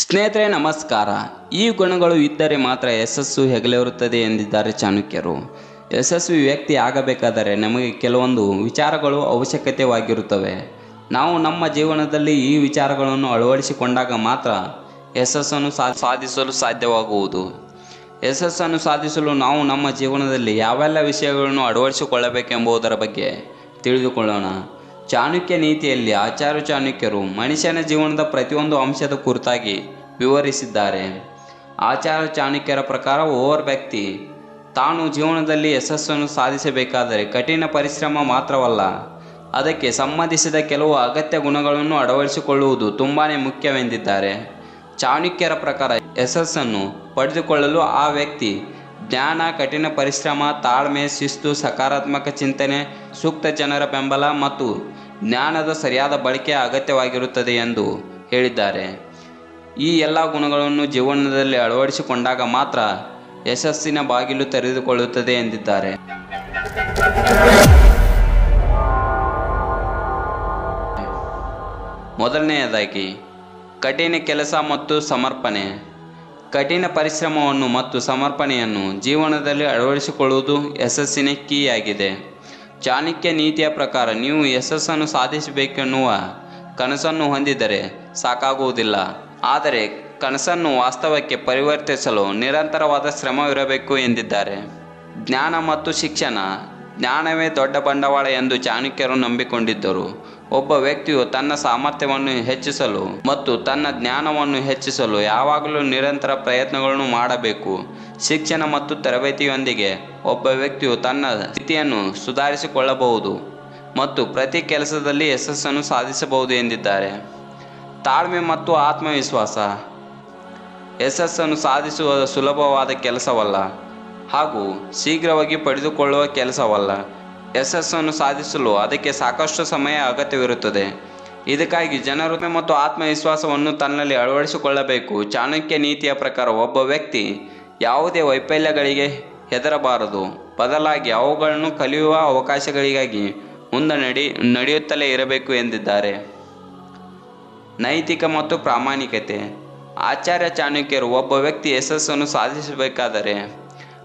ಸ್ನೇಹಿತರೆ, ನಮಸ್ಕಾರ. ಈ ಗುಣಗಳು ಇದ್ದರೆ ಮಾತ್ರ ಯಶಸ್ಸು ಹೆಗಲೇರುತ್ತದೆ ಎಂದಿದ್ದಾರೆ ಚಾಣಕ್ಯರು. ಯಶಸ್ವಿ ವ್ಯಕ್ತಿ ಆಗಬೇಕಾದರೆ ನಮಗೆ ಕೆಲವೊಂದು ವಿಚಾರಗಳು ಅವಶ್ಯಕತೆವಾಗಿರುತ್ತವೆ. ನಾವು ನಮ್ಮ ಜೀವನದಲ್ಲಿ ಈ ವಿಚಾರಗಳನ್ನು ಅಳವಡಿಸಿಕೊಂಡಾಗ ಮಾತ್ರ ಯಶಸ್ಸನ್ನು ಸಾಧಿಸಲು ಸಾಧ್ಯವಾಗುವುದು. ಯಶಸ್ಸನ್ನು ಸಾಧಿಸಲು ನಾವು ನಮ್ಮ ಜೀವನದಲ್ಲಿ ಯಾವೆಲ್ಲ ವಿಷಯಗಳನ್ನು ಅಳವಡಿಸಿಕೊಳ್ಳಬೇಕೆಂಬುದರ ಬಗ್ಗೆ ತಿಳಿದುಕೊಳ್ಳೋಣ. ಚಾಣಕ್ಯ ನೀತಿಯಲ್ಲಿ ಆಚಾರ್ಯ ಚಾಣಕ್ಯರು ಮನುಷ್ಯನ ಜೀವನದ ಪ್ರತಿಯೊಂದು ಅಂಶದ ಕುರಿತಾಗಿ ವಿವರಿಸಿದ್ದಾರೆ. ಆಚಾರ್ಯ ಚಾಣಕ್ಯರ ಪ್ರಕಾರ ಓವರ್ ವ್ಯಕ್ತಿ ತಾನು ಜೀವನದಲ್ಲಿ ಯಶಸ್ಸನ್ನು ಸಾಧಿಸಬೇಕಾದರೆ ಕಠಿಣ ಪರಿಶ್ರಮ ಮಾತ್ರವಲ್ಲ, ಅದಕ್ಕೆ ಸಂಬಂಧಿಸಿದ ಕೆಲವು ಅಗತ್ಯ ಗುಣಗಳನ್ನು ಅಳವಡಿಸಿಕೊಳ್ಳುವುದು ತುಂಬಾ ಮುಖ್ಯವೆಂದಿದ್ದಾರೆ. ಚಾಣಕ್ಯರ ಪ್ರಕಾರ ಯಶಸ್ಸನ್ನು ಪಡೆದುಕೊಳ್ಳಲು ಆ ವ್ಯಕ್ತಿ ಜ್ಞಾನ, ಕಠಿಣ ಪರಿಶ್ರಮ, ತಾಳ್ಮೆ, ಶಿಸ್ತು, ಸಕಾರಾತ್ಮಕ ಚಿಂತನೆ, ಸೂಕ್ತ ಜನರ ಬೆಂಬಲ ಮತ್ತು ಜ್ಞಾನದ ಸರಿಯಾದ ಬಳಕೆ ಅಗತ್ಯವಾಗಿರುತ್ತದೆ ಎಂದು ಹೇಳಿದ್ದಾರೆ. ಈ ಎಲ್ಲ ಗುಣಗಳನ್ನು ಜೀವನದಲ್ಲಿ ಅಳವಡಿಸಿಕೊಂಡಾಗ ಮಾತ್ರ ಯಶಸ್ಸಿನ ಬಾಗಿಲು ತೆರೆದುಕೊಳ್ಳುತ್ತದೆ ಎಂದಿದ್ದಾರೆ. ಮೊದಲನೆಯದಾಗಿ, ಕಠಿಣ ಕೆಲಸ ಮತ್ತು ಸಮರ್ಪಣೆ. ಕಠಿಣ ಪರಿಶ್ರಮವನ್ನು ಮತ್ತು ಸಮರ್ಪಣೆಯನ್ನು ಜೀವನದಲ್ಲಿ ಅಳವಡಿಸಿಕೊಳ್ಳುವುದು ಯಶಸ್ಸಿನ ಕೀಯಾಗಿದೆ. ಚಾಣಕ್ಯ ನೀತಿಯ ಪ್ರಕಾರ ನೀವು ಯಶಸ್ಸನ್ನು ಸಾಧಿಸಬೇಕೆನ್ನುವ ಕನಸನ್ನು ಹೊಂದಿದರೆ ಸಾಕಾಗುವುದಿಲ್ಲ. ಆದರೆ ಕನಸನ್ನು ವಾಸ್ತವಕ್ಕೆ ಪರಿವರ್ತಿಸಲು ನಿರಂತರವಾದ ಶ್ರಮವಿರಬೇಕು ಎಂದಿದ್ದಾರೆ. ಜ್ಞಾನ ಮತ್ತು ಶಿಕ್ಷಣ ಜ್ಞಾನವೇ ದೊಡ್ಡ ಬಂಡವಾಳ ಎಂದು ಚಾಣಕ್ಯರು ನಂಬಿಕೊಂಡಿದ್ದರು. ಒಬ್ಬ ವ್ಯಕ್ತಿಯು ತನ್ನ ಸಾಮರ್ಥ್ಯವನ್ನು ಹೆಚ್ಚಿಸಲು ಮತ್ತು ತನ್ನ ಜ್ಞಾನವನ್ನು ಹೆಚ್ಚಿಸಲು ಯಾವಾಗಲೂ ನಿರಂತರ ಪ್ರಯತ್ನಗಳನ್ನು ಮಾಡಬೇಕು. ಶಿಕ್ಷಣ ಮತ್ತು ತರಬೇತಿಯೊಂದಿಗೆ ಒಬ್ಬ ವ್ಯಕ್ತಿಯು ತನ್ನ ಸ್ಥಿತಿಯನ್ನು ಸುಧಾರಿಸಿಕೊಳ್ಳಬಹುದು ಮತ್ತು ಪ್ರತಿ ಕೆಲಸದಲ್ಲಿ ಯಶಸ್ಸನ್ನು ಸಾಧಿಸಬಹುದು ಎಂದಿದ್ದಾರೆ. ತಾಳ್ಮೆ ಮತ್ತು ಆತ್ಮವಿಶ್ವಾಸ. ಯಶಸ್ಸನ್ನು ಸಾಧಿಸುವ ಸುಲಭವಾದ ಕೆಲಸವಲ್ಲ. ಹಾಗೂ ಶೀಘ್ರವಾಗಿ ಪಡೆದುಕೊಳ್ಳುವ ಕೆಲಸವಲ್ಲ. ಯಶಸ್ಸನ್ನು ಸಾಧಿಸಲು ಅದಕ್ಕೆ ಸಾಕಷ್ಟು ಸಮಯ ಅಗತ್ಯವಿರುತ್ತದೆ. ಇದಕ್ಕಾಗಿ ಜನರು ಮತ್ತು ಆತ್ಮವಿಶ್ವಾಸವನ್ನು ತನ್ನಲ್ಲಿ ಅಳವಡಿಸಿಕೊಳ್ಳಬೇಕು. ಚಾಣಕ್ಯ ನೀತಿಯ ಪ್ರಕಾರ ಒಬ್ಬ ವ್ಯಕ್ತಿ ಯಾವುದೇ ವೈಫಲ್ಯಗಳಿಗೆ ಹೆದರಬಾರದು. ಬದಲಾಗಿ ಅವುಗಳನ್ನು ಕಲಿಯುವ ಅವಕಾಶಗಳಿಗಾಗಿ ಮುಂದೆ ನಡಿ, ನಡೆಯುತ್ತಲೇ ಇರಬೇಕು ಎಂದಿದ್ದಾರೆ. ನೈತಿಕ ಮತ್ತು ಪ್ರಾಮಾಣಿಕತೆ. ಆಚಾರ್ಯ ಚಾಣಕ್ಯರು ಒಬ್ಬ ವ್ಯಕ್ತಿ ಯಶಸ್ಸನ್ನು ಸಾಧಿಸಬೇಕಾದರೆ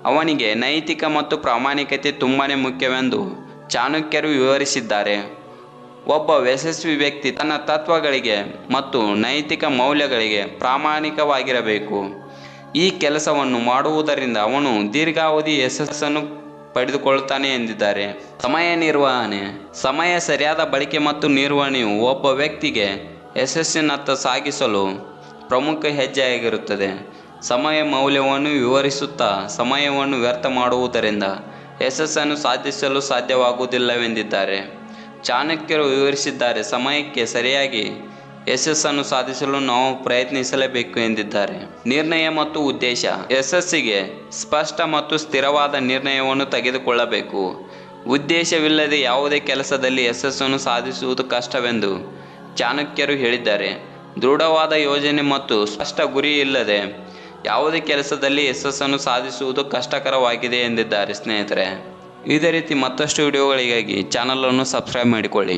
ಅವನಿಗೆ ನೈತಿಕ ಮತ್ತು ಪ್ರಾಮಾಣಿಕತೆ ತುಂಬಾ ಮುಖ್ಯವೆಂದು ಚಾಣಕ್ಯರು ವಿವರಿಸಿದ್ದಾರೆ. ಒಬ್ಬ ಯಶಸ್ವಿ ವ್ಯಕ್ತಿ ತನ್ನ ತತ್ವಗಳಿಗೆ ಮತ್ತು ನೈತಿಕ ಮೌಲ್ಯಗಳಿಗೆ ಪ್ರಾಮಾಣಿಕವಾಗಿರಬೇಕು. ಈ ಕೆಲಸವನ್ನು ಮಾಡುವುದರಿಂದ ಅವನು ದೀರ್ಘಾವಧಿ ಯಶಸ್ಸನ್ನು ಪಡೆದುಕೊಳ್ಳುತ್ತಾನೆ ಎಂದಿದ್ದಾರೆ. ಸಮಯ ನಿರ್ವಹಣೆ. ಸಮಯ ಸರಿಯಾದ ಬಳಕೆ ಮತ್ತು ನಿರ್ವಹಣೆಯು ಒಬ್ಬ ವ್ಯಕ್ತಿಗೆ ಯಶಸ್ಸಿನತ್ತ ಸಾಗಿಸಲು ಪ್ರಮುಖ ಹೆಜ್ಜೆಯಾಗಿರುತ್ತದೆ. ಸಮಯ ಮೌಲ್ಯವನ್ನು ವಿವರಿಸುತ್ತಾ ಸಮಯವನ್ನು ವ್ಯರ್ಥ ಮಾಡುವುದರಿಂದ ಯಶಸ್ಸನ್ನು ಸಾಧಿಸಲು ಸಾಧ್ಯವಾಗುವುದಿಲ್ಲವೆಂದಿದ್ದಾರೆ. ಚಾಣಕ್ಯರು ವಿವರಿಸಿದ್ದಾರೆ, ಸಮಯಕ್ಕೆ ಸರಿಯಾಗಿ ಯಶಸ್ಸನ್ನು ಸಾಧಿಸಲು ನಾವು ಪ್ರಯತ್ನಿಸಲೇಬೇಕು ಎಂದಿದ್ದಾರೆ. ನಿರ್ಣಯ ಮತ್ತು ಉದ್ದೇಶ. ಯಶಸ್ಸಿಗೆ ಸ್ಪಷ್ಟ ಮತ್ತು ಸ್ಥಿರವಾದ ನಿರ್ಣಯವನ್ನು ತೆಗೆದುಕೊಳ್ಳಬೇಕು. ಉದ್ದೇಶವಿಲ್ಲದೆ ಯಾವುದೇ ಕೆಲಸದಲ್ಲಿ ಯಶಸ್ಸನ್ನು ಸಾಧಿಸುವುದು ಕಷ್ಟವೆಂದು ಚಾಣಕ್ಯರು ಹೇಳಿದ್ದಾರೆ. ದೃಢವಾದ ಯೋಜನೆ ಮತ್ತು ಸ್ಪಷ್ಟ ಗುರಿ ಇಲ್ಲದೆ ಯಾವುದೇ ಕೆಲಸದಲ್ಲಿ ಯಶಸ್ಸನ್ನು ಸಾಧಿಸುವುದು ಕಷ್ಟಕರವಾಗಿದೆ ಎಂದಿದ್ದಾರೆ ಸ್ನೇಹಿತರೆ. ಇದೇ ರೀತಿ ಮತ್ತಷ್ಟು ವಿಡಿಯೋಗಳಿಗಾಗಿ ಚಾನಲನ್ನು ಸಬ್ಸ್ಕ್ರೈಬ್ ಮಾಡಿಕೊಳ್ಳಿ.